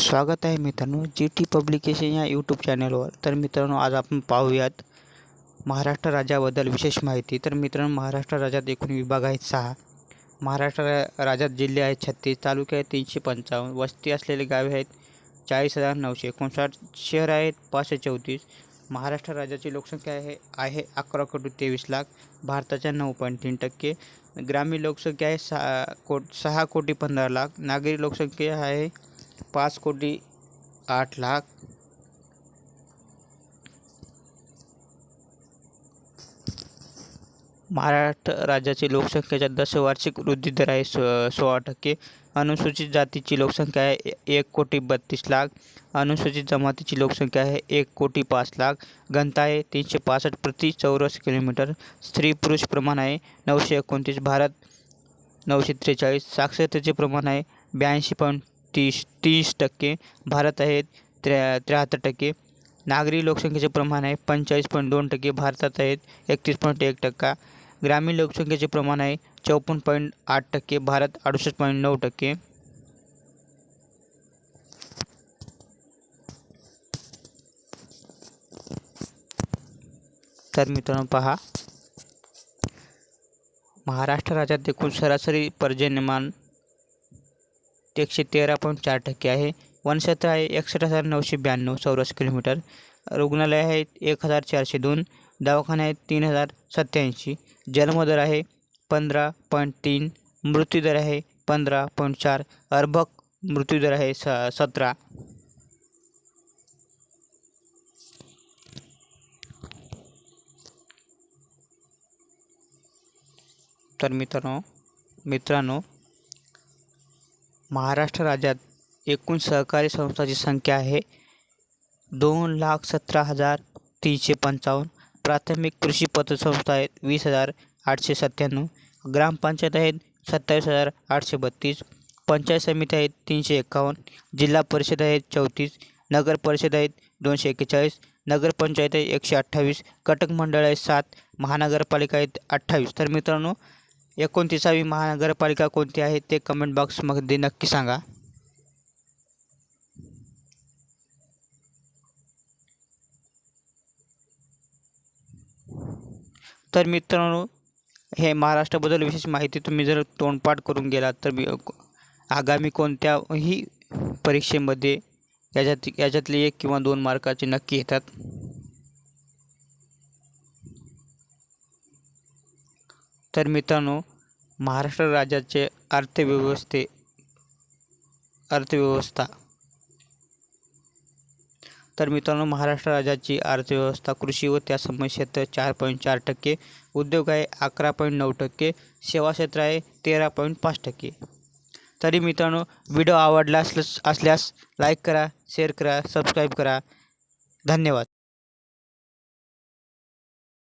स्वागत आहे मित्रांनो जी टी पब्लिकेशन या यूट्यूब चॅनलवर तर मित्रांनो आज आपण पाहूयात महाराष्ट्र राज्याबद्दल विशेष माहिती. तर मित्रांनो महाराष्ट्र राज्यात एकूण विभाग आहेत सहा. महाराष्ट्र राज्यात जिल्हे आहेत छत्तीस तालुके आहेत तीनशे पंचावन्न वस्ती असलेले गावे आहेत चाळीस हजार नऊशे एकोणसाठ शहर आहेत पाचशे चौतीस. महाराष्ट्र राज्याची लोकसंख्या आहे आहे अकरा कोटी तेवीस लाख. भारताच्या नऊ पॉईंट तीन टक्के. ग्रामीण लोकसंख्या आहे सहा को सहा कोटी पंधरा लाख. नागरी लोकसंख्या आहे पाच कोटी आठ लाख. महाराष्ट्र राज्याची लोकसंख्येचा दशवार्षिक वृद्धी दर आहे सो सोळा टक्के. अनुसूचित जातीची लोकसंख्या आहे एक कोटी बत्तीस लाख. अनुसूचित जमातीची लोकसंख्या आहे एक कोटी पाच लाख. घनता आहे तीनशे पासष्ट प्रति चौरस किलोमीटर. स्त्री पुरुष प्रमाण आहे नऊशे एकोणतीस. भारत नऊशे त्रेचाळीस. साक्षरतेचे प्रमाण आहे ब्याऐंशी पॉईंट तीस तीस टक्के. भारत आहे त्र्या त्र्याहत्तर टक्के. नागरी लोकसंख्येचे प्रमाण आहे पंचेचाळीस पॉईंट दोन टक्के. भारतात आहेत एकतीस पॉईंट एक टक्का. ग्रामीण लोकसंख्येचे प्रमाण आहे चौपन्न पॉईंट आठ टक्के. भारत अडुसष्ट पॉईंट नऊ टक्के. तर मित्रांनो पहा. महाराष्ट्र राज्यात एकूण सरासरी पर्जन्यमान एकशे तेरा पॉईंट चार टक्के आहे. वनक्षेत्र आहे एकसष्ट हजार नऊशे ब्याण्णव चौरस किलोमीटर. रुग्णालय आहेत एक हजार चारशे दोन. दवाखाने आहेत तीन हजार सत्त्याऐंशी. जन्मदर आहे पंधरा पॉईंट तीन. मृत्यूदर आहे पंधरा पॉईंट चार. अर्भक मृत्यूदर आहे स सतरा. तर मित्रांनो मित्रांनो महाराष्ट्र राज्यात एकूण सहकारी संस्थांची संख्या आहे. दोन लाख सतरा हजार तीनशे पंचावन्न. प्राथमिक कृषी पतसंस्था आहेत वीस हजार आठशे सत्त्याण्णव. ग्रामपंचायत आहेत सत्तावीस हजार आठशे बत्तीस. पंचायत समिती आहेत तीनशे एकावन्न. जिल्हा परिषद आहेत चौतीस. नगर परिषद आहेत दोनशे एक्केचाळीस. नगरपंचायत आहे एकशे अठ्ठावीस. कटक मंडळ आहे सात. महानगरपालिका आहेत अठ्ठावीस. तर मित्रांनो एकोणतीसावी महानगरपालिका कोणती आहे ते कमेंट बॉक्समध्ये नक्की सांगा. तर मित्रांनो हे महाराष्ट्राबद्दल विशेष माहिती तुम्ही जर तोंडपाठ करून गेलात तर मी आगामी कोणत्याही परीक्षेमध्ये याच्यात याच्यातले एक किंवा दोन मार्काचे नक्की येतात. तर मित्रांनो महाराष्ट्र राज्याचे अर्थव्यवस्थे अर्थव्यवस्था. तर मित्रांनो महाराष्ट्र राज्याची अर्थव्यवस्था कृषी व त्या क्षेत्र चार पॉईंट चार टक्के उद्योग आहे अकरा पॉईंट नऊ टक्के सेवा क्षेत्र आहे तेरा पॉईंट पाच टक्के. तरी मित्रांनो व्हिडिओ आवडला असल्यास असल्यास लाईक करा शेअर करा सबस्क्राईब करा. धन्यवाद.